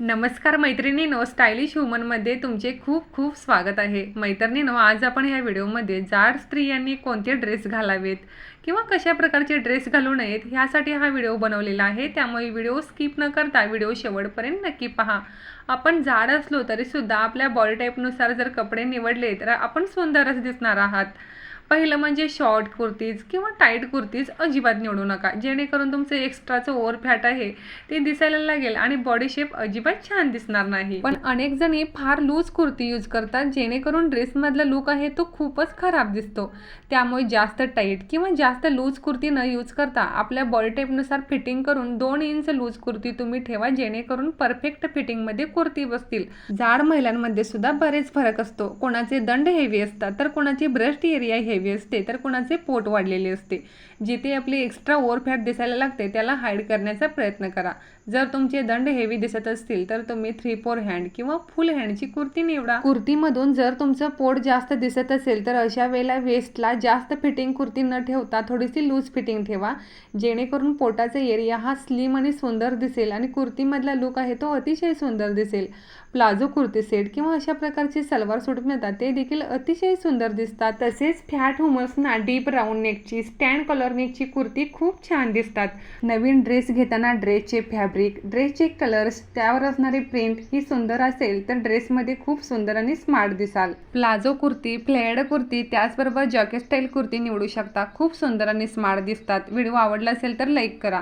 नमस्कार मैत्रिणीनो स्टायलिश ह्युमनमध्ये तुमचे खूप खूप स्वागत आहे. मैत्रिणीनो आज आपण ह्या व्हिडिओमध्ये जाड स्त्रियांनी कोणते ड्रेस घालावेत किंवा कशा प्रकारचे ड्रेस घालू नयेत ह्यासाठी हा व्हिडिओ बनवलेला आहे. त्यामुळे व्हिडिओ स्किप न करता व्हिडिओ शेवटपर्यंत नक्की पहा. आपण जाड असलो तरीसुद्धा आपल्या बॉडी टाईपनुसार जर कपडे निवडले तर आपण सुंदरच दिसणार आहात. पहिलं म्हणजे शॉर्ट कुर्तीज किंवा टाईट कुर्तीज अजिबात निवडू नका. जेणेकरून तुमचं एक्स्ट्राचं ओव्हर फॅट आहे ते दिसायला लागेल आणि बॉडी शेप अजिबात छान दिसणार नाही. पण अनेक जणी फार लूज कुर्ती यूज करतात जेणेकरून ड्रेसमधला लुक आहे तो खूपच खराब दिसतो. त्यामुळे जास्त टाईट किंवा जास्त लूज कुर्ती न यूज करता आपल्या बॉडी टाईपनुसार फिटिंग करून दोन इंच लूज कुर्ती तुम्ही ठेवा जेणेकरून परफेक्ट फिटिंगमध्ये कुर्ती बसतील. जाड महिलांमध्ये सुद्धा बरेच फरक असतो. कोणाचे दंड हेवी असतात तर कोणाची ब्रेस्ट एरिया हेवी असते तर कोणाचे पोट वाढलेले असते. जिथे आपली एक्स्ट्रा ओव्हर फॅट दिसायला लागते त्याला हाईड करण्याचा प्रयत्न करा. जर तुमचे दंड हेवी दिसत असतील तर तुम्ही थ्री फोर हँड किंवा फुल हँडची कुर्ती निवडा. कुर्तीमधून जर तुमचं पोट जास्त दिसत असेल तर अशा वेळेला वेस्टला जास्त फिटिंग कुर्ती न ठेवता थोडीशी लूज फिटिंग ठेवा. जेणेकरून पोटाचा एरिया हा स्लिम आणि सुंदर दिसेल आणि कुर्तीमधला लुक आहे तो अतिशय सुंदर दिसेल. प्लाझो कुर्ती सेट किंवा अशा प्रकारचे सलवार सूट मिळतात ते देखील अतिशय सुंदर दिसतात. तसेच फॅट हुमर्सना डीप राऊंड नेकची स्टँड कलर नेकची कुर्ती खूप छान दिसतात. नवीन ड्रेस घेताना ड्रेसचे फॅब्रिक ड्रेसचे कलर्स त्यावर असणारी प्रिंट ही सुंदर असेल तर ड्रेसमध्ये खूप सुंदर आणि स्मार्ट दिसाल. प्लाझो कुर्ती फ्लेअर्ड कुर्ती त्याचबरोबर जॉकेट स्टाईल कुर्ती निवडू शकता. खूप सुंदर आणि स्मार्ट दिसतात. व्हिडिओ आवडला असेल तर लाईक करा.